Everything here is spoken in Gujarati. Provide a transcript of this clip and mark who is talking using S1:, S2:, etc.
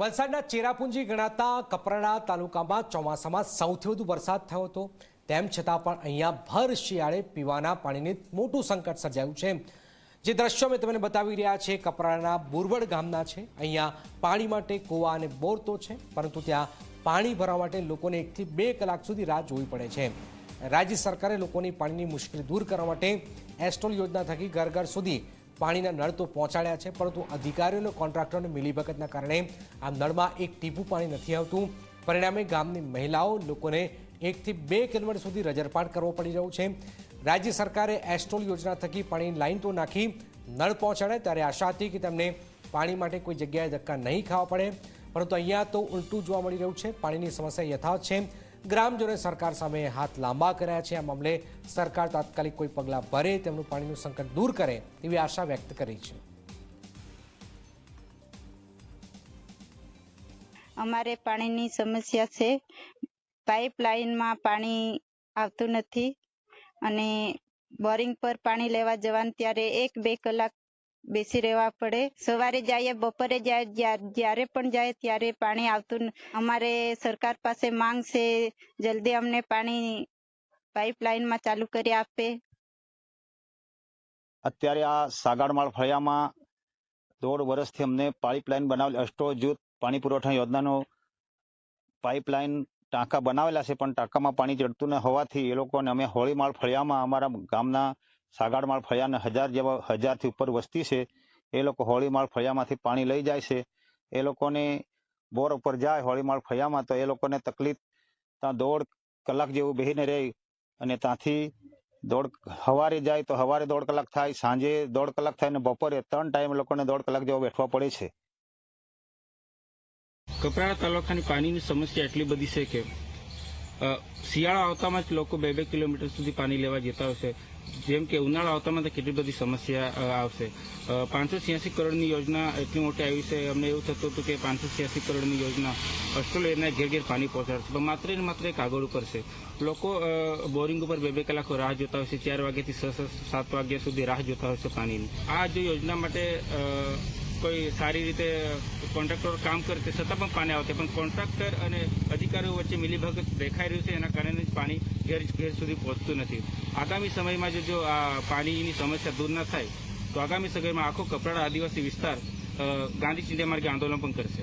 S1: વલસાડના ચેરાપુંજી ગણાતા કપરાડા તાલુકામાં ચોમાસામાં સૌથી વધુ વરસાદ થયો હતો. તેમ છતાં પણ અહીંયા ભર શિયાળે પીવાના પાણીની મોટું સંકટ સર્જાયું છે. જે દ્રશ્યો મેં તમને બતાવી રહ્યા છે કપરાડાના બુરવડ ગામના છે. અહીંયા પાણી માટે કૂવા અને બોર તો છે, પરંતુ ત્યાં પાણી ભરવા માટે લોકોને એકથી બે કલાક સુધી રાહ જોવી પડે છે. રાજ્ય સરકારે લોકોની પાણીની મુશ્કેલી દૂર કરવા માટે એસ્ટોલ યોજના થકી ઘર ઘર સુધી પાણીના નળ તો પહોંચાડ્યા છે, પરંતુ અધિકારીઓ અને કોન્ટ્રાક્ટરોની મિલીભગતના કારણે આ નળમાં એક ટીપું પાણી નથી આવતું. પરિણામે ગામની મહિલાઓ લોકોને એકથી બે કિલોમીટર સુધી રજરપાટ કરવો પડી રહ્યું છે. રાજ્ય સરકારે એસ્ટ્રોલ યોજના થકી પાણીની લાઈન તો નાખી, નળ પહોંચાડે ત્યારે આશા હતી કે તેમને પાણી માટે કોઈ જગ્યાએ ધક્કા નહીં ખાવા પડે. પરંતુ અહીંયા તો ઉલટું જોવા મળી રહ્યું છે, પાણીની સમસ્યા યથાવત છે. ગ્રામજનોએ સરકાર સામે હાથ લાંબા કર્યા છે. આ મામલે સરકાર તાત્કાલિક કોઈ પગલાં ભરે, તેમનું પાણીનું સંકટ દૂર કરે તેવી આશા વ્યક્ત કરી છે.
S2: અમારે પાણીની સમસ્યા છે. પાઇપલાઇનમાં પાણી આવતું નથી અને બોરિંગ પર પાણી લેવા જવાનું, ત્યારે એક બે કલાક બેસી રહેવા પડે. સવારે જઈએ બપોરે જાય, જ્યા- જ્યારે પણ જાય ત્યારે પાણી આવતું અમારે સરકાર પાસે માંગ છે, જલ્દી અમને પાણી પાઇપલાઇનમાં ચાલુ કરી આપે.
S3: અત્યારે આ સાગાડમાળ ફળિયામાં દોઢ વર્ષથી અમને પાઇપલાઇન બનાવેલી અષ્ટો જૂથ પાણી પુરવઠા યોજનાનો પાઇપલાઇન ટાંકા બનાવેલા છે, પણ ટાંકામાં પાણી ચડતું ન હોવાથી એ લોકોને અમે હોળીમાળ ફળિયામાં અમારા ગામના સાગાડમાળ ફળિયાને હજાર જેવા, હજારથી ઉપર વસ્તી છે. એ લોકો હોળીમાળ ફળિયામાંથી પાણી લઈ જાય છે. એ લોકોને બોર ઉપર જાય હોળીમાળ ફળિયામાં તો એ લોકોને તકલીફ, ત્યાં દોઢ કલાક જેવું બેહીને રહી અને ત્યાંથી દોઢ સવારે જાય તો સવારે દોઢ કલાક થાય, સાંજે દોઢ કલાક થાય અને બપોરે ત્રણ ટાઈમ લોકોને દોઢ કલાક જેવો બેઠવા પડે છે.
S4: કપરાડા તાલુકાની પાણીની સમસ્યા એટલી બધી છે કે શિયાળો આવતામાં જ લોકો બે બે કિલોમીટર સુધી પાણી લેવા જતા હશે જેમ કે ઉનાળા આવતામાં તો કેટલી બધી સમસ્યા આવશે. પાંચસો છ્યાસી કરોડની યોજના એટલી મોટી આવી છે. અમને એવું થતું હતું કે પાંચસો છ્યાસી કરોડની યોજના ઓસ્ટ્રેલિયાના ઘેર ઘેર પાણી પહોંચાડશે. પણ માત્ર ને માત્ર એક કાગળ ઉપર છે. લોકો બોરિંગ ઉપર બે બે કલાકો રાહ જોતા હોય છે. ચાર વાગ્યાથી છ સાત વાગ્યા સુધી રાહ જોતા હોય છે પાણીની. આ જો યોજના માટે કોઈ સારી રીતે કોન્ટ્રાક્ટર કામ કરે તે છતાં પણ પાણી આવતે પણ કોન્ટ્રાક્ટર અને અધિકારીઓ વચ્ચે મિલીભગત દેખાઈ રહ્યું છે, એના કારણે જ પાણી ઘેર ઘેર સુધી પહોંચતું નથી. આગામી સમયમાં જો આ પાણીની સમસ્યા દૂર ન થાય, તો આગામી સમયમાં આખો કપરાડા આદિવાસી વિસ્તાર ગાંધી ચિંધ્યા માર્ગે આંદોલન પણ કરશે.